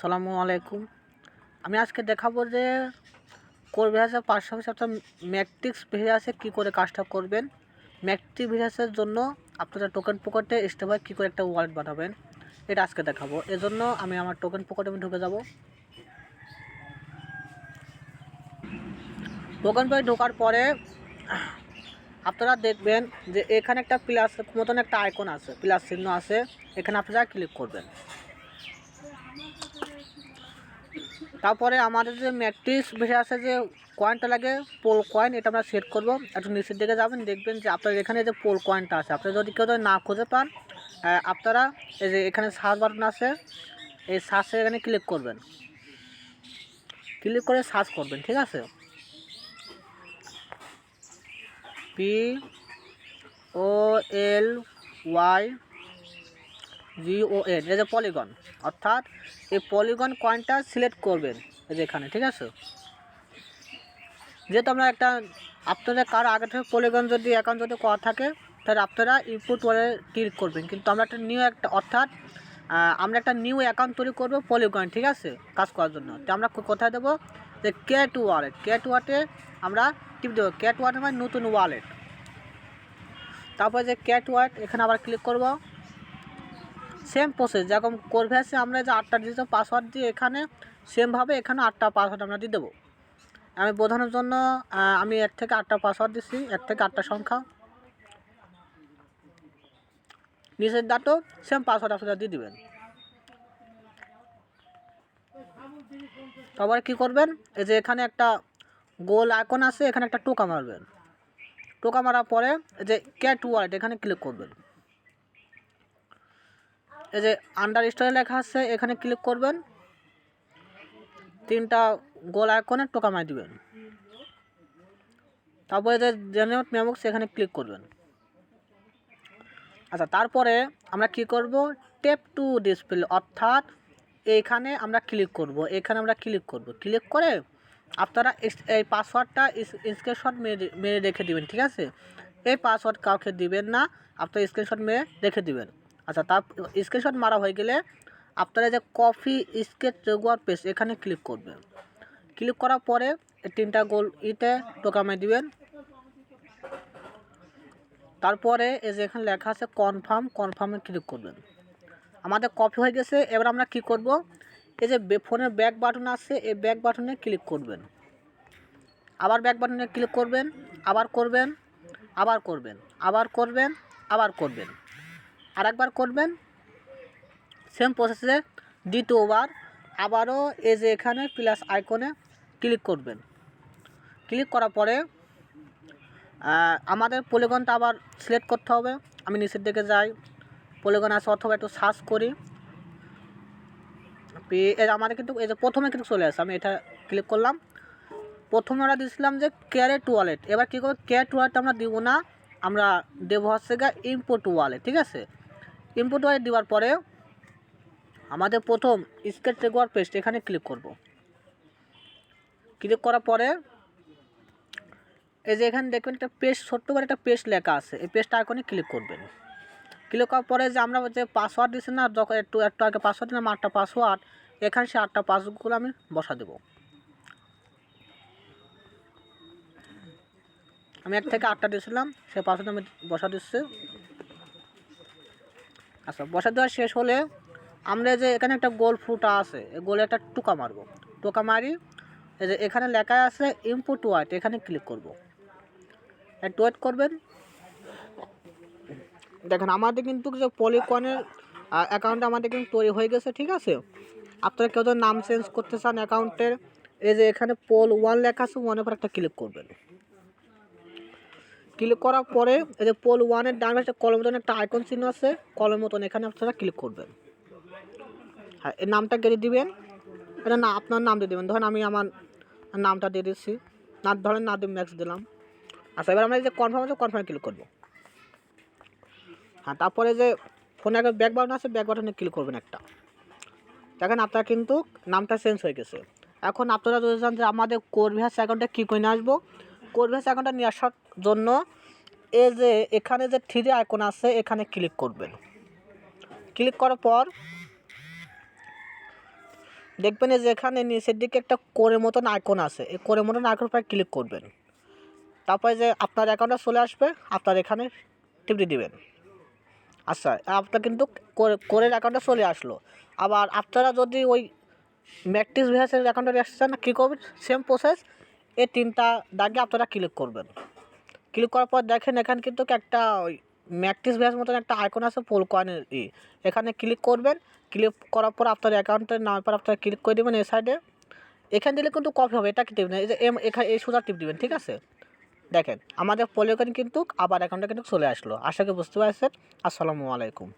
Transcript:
সালামু আলাইকুম। আমি আজকে দেখাবো যে কোর ভিরাসের পাশাপাশি অর্থাৎ ম্যাট্রিক্স ভিরাসে কী করে কাজটা করবেন। ম্যাট্রিক ভিরাসের জন্য আপনারা টোকেন পকেটে স্টেপ কী করে একটা ওয়ালেট বানাবেন, এটা আজকে দেখাবো। এজন্য আমি আমার টোকেন পকেটে আমি ঢুকে যাব। টোকেন পকেট ঢোকার পরে আপনারা দেখবেন যে এখানে একটা প্লাস মতন একটা আইকন আছে প্লাস চিহ্ন আছে। এখানে আপনারা ক্লিক করবেন। তারপরে আমাদের যে ম্যাট্রিক্স ভেসে আছে যে কয়েনটা লাগে পোল কয়েন এটা আমরা সেট করব। একটু নিচের দিকে যাবেন, দেখবেন যে আপনার এখানে যে পোল কয়েনটা আছে, আপনি যদি কেউ না খুঁজে পান আপনারা এই যে এখানে সার্চ বাটন আছে, এই সার্চে এখানে ক্লিক করবেন। ক্লিক করে সার্চ করবেন, ঠিক আছে? P O L Y G O N এই যে পলিগন অর্থাৎ এই পলিগন কয়েনটা সিলেক্ট করবেন, এই যে এখানে, ঠিক আছে? যেহেতু আমরা একটা, আপনাদের কারও আগে থেকে পলিগন যদি অ্যাকাউন্ট যদি করা থাকে, তাহলে আপনারা ইনপুট ওয়ালে ক্লিক করবেন। কিন্তু আমরা একটা নিউ একটা, অর্থাৎ আমরা একটা নিউ অ্যাকাউন্ট তৈরি করব পলিগন ঠিক আছে, কাজ করার জন্য। তো আমরা কোথায় দেবো? যে ক্যাট ওয়ালেট ক্যাট ওয়াটে আমরা টিপ দেবো ক্যাট ওয়াট মানে নতুন ওয়ালেট তারপরে যে ক্যাট ওয়াট এখানে আবার ক্লিক করব। সেম প্রসেস যেরকম কোরভ্যাসে আমরা যে আটটা ডিজিটাল পাসওয়ার্ড দিয়ে এখানে সেমভাবে এখানে আটটা পাসওয়ার্ড আমরা দিয়ে দেবো। আমি বোঝানোর জন্য আমি এক থেকে আটটা পাসওয়ার্ড দিচ্ছি এক থেকে আটটা সংখ্যা। নিচের দাঁতও সেম পাসওয়ার্ড আপনারা দিয়ে দেবেন। তারপরে কী করবেন? এই যে এখানে একটা গোল আইকন আছে, এখানে একটা টোকা মারবেন। টোকা মারার পরে যে ক্যাট ওয়ার্ড এখানে ক্লিক করবেন। এই যে আন্ডার স্টোরে লেখা আছে, এখানে ক্লিক করবেন, তিনটা গোল আইকনে টোকা মারি দিবেন। তারপরে যে জেনারেট মেমক্স এখানে ক্লিক করবেন। আচ্ছা তারপরে আমরা কি করব? টেপ টু ডিসপ্লে অর্থাৎ এইখানে আমরা ক্লিক করব, এখানে আমরা ক্লিক করব। ক্লিক করে আপনারা এই পাসওয়ার্ডটা স্ক্রিনশট মেরে রেখে দিবেন, ঠিক আছে? এই পাসওয়ার্ড কাউকে দিবেন না, আপনার স্ক্রিনশট মেরে রেখে দিবেন। আচ্ছা তার স্ক্রিনশট মারা হয়ে গেলে আপনারা যে কফি স্কেচ রেগুয়ার পেজ এখানে ক্লিক করবেন। ক্লিক করার পরে তিনটা গোল ইতে টোকামে দিবেন। তারপরে এই যে এখানে লেখা আছে কনফার্ম কনফার্মে ক্লিক করবেন। আমাদের কপি হয়ে গেছে, এবার আমরা কি করব? এই যে ফোনের ব্যাক বাটন আছে, এই ব্যাক বাটনে ক্লিক করবেন। আবার ব্যাক বাটনে ক্লিক করবেন, আবার করবেন আবার করবেন আবার করবেন আবার করবেন। আরেকবার করবেন। সেম প্রসেসে দ্বিতীয়বার আবারও এই যে এখানে প্লাস আইকনে ক্লিক করবেন। ক্লিক করার পরে আমাদের পলিগনটা আবার সিলেক্ট করতে হবে। আমি নিচের দিকে যাই। পলিগন আছে, অথবা একটু সার্চ করি। আমাদের কিন্তু এই যে প্রথমে কিন্তু চলে আসে। আমি এটা ক্লিক করলাম। প্রথমে আমরা দিয়েছিলাম যে ক্যারেট ওয়ালেট এবার কী করব? ক্যারেট ওয়ালেট আমরা দিব না। আমরা দেবো হচ্ছে গা ইম্পোর্ট ওয়ালেট ঠিক আছে? ইম্পোর্ট ওয়ালেট দেওয়ার পরে আমাদের প্রথম স্কেচ রেগুয়ার পেস্ট এখানে ক্লিক করব। ক্লিক করার পরে এই যে এখানে দেখবেন একটা পেস্ট ছোট্ট করে একটা পেস্ট লেখা আছে। এই পেস্ট আইকনে ক্লিক করবেন। ক্লিক করার পরে যে আমরা যে পাসওয়ার্ড দিচ্ছি না, যখন একটু একটু আগে পাসওয়ার্ড দিলাম, আটটা পাসওয়ার্ড এখানে সে আটটা পাসওয়ার্ডগুলো আমি বসা দেবো। আমি এক থেকে আটটা দিয়েছিলাম সেই পাসওয়ার্ড আমি বসা দিচ্ছি আচ্ছা বসা দেওয়া শেষ হলে আমরা যে এখানে একটা গোল ফুটা আছে, এই গোলে একটা টোকা মারবো। টোকা মারি, এই যে এখানে লেখা আছে ইনপুট ওয়াইট এখানে ক্লিক করব। একটু ওয়েট করবেন। দেখেন, আমাদের কিন্তু যে পলিকনের অ্যাকাউন্ট আমাদের কিন্তু তৈরি হয়ে গেছে, ঠিক আছে? আপনারা কেউ যদি নাম চেঞ্জ করতে চান অ্যাকাউন্টের এই যে এখানে পোল ওয়ান লেখা আছে ওয়ানের পর একটা ক্লিক করবেন। ক্লিক করার পরে এই যে পোল ওয়ানের ডান পাশে কলম মতন একটা আইকন চিহ্ন আছে কলম মতন এখানে আপনারা ক্লিক করবেন। হ্যাঁ এই নামটা কেটে দিবেন। এটা না, আপনার নাম দিয়ে দেবেন। ধরেন আমি আমার নামটা দিয়ে দিচ্ছি। না, ধরেন না দিয়ে ম্যাক্স দিলাম। আচ্ছা এবার আমরা যে কনফার্ম আছে কনফার্মে ক্লিক করব। হ্যাঁ তারপরে যে ফোনে একটা ব্যাক বাটন আছে ব্যাক বাটনে ক্লিক করবেন একটা। দেখেন, আপনার কিন্তু নামটা চেঞ্জ হয়ে গেছে। এখন আপনারা যদি চান যে আমাদের কোরভিহাস অ্যাকাউন্টে কী করে নিয়ে আসব কোরভিহাস অ্যাকাউন্টে নিয়ে আসার জন্য এ যে এখানে যে থ্রি আইকন আছে, এখানে ক্লিক করবেন। ক্লিক করার পর দেখবেন যে এখানে নিচের দিকে একটা কোরের মতন আইকন আছে। এই কোরের মতন আইকন পরে ক্লিক করবেন। তারপরে যে আপনার অ্যাকাউন্টটা চলে আসবে, আপনার এখানে টিপটি দিবেন। আচ্ছা আপনার কিন্তু করে- কোরের অ্যাকাউন্টটা চলে আসলো। আবার আপনারা যদি ওই ম্যাট্রিক্স ভিএসের অ্যাকাউন্টে আসছেন কী করবেন? সেম প্রসেস এই তিনটা দাগে আপনারা ক্লিক করবেন। ক্লিক করার পর দেখেন এখানে কিন্তু একটা ওই ম্যাট্রিক্স ভিএস মতন একটা আইকন আছে পোল ই। এখানে ক্লিক করবেন ক্লিক করার পর আপনার অ্যাকাউন্টের নামের পর আপনারা ক্লিক করে দেবেন এই সাইডে এখানে দিলে কিন্তু কপি হবে, এটা কি টিপবেন এই যে এম এখানে এই সুতা টিপ দিবেন, ঠিক আছে? দেখেন, আমাদের পলিকন কিন্তু আবার অ্যাকাউন্টে কিন্তু চলে আসলো। আশা করি বুঝতে পারছেন। আসসালামু আলাইকুম।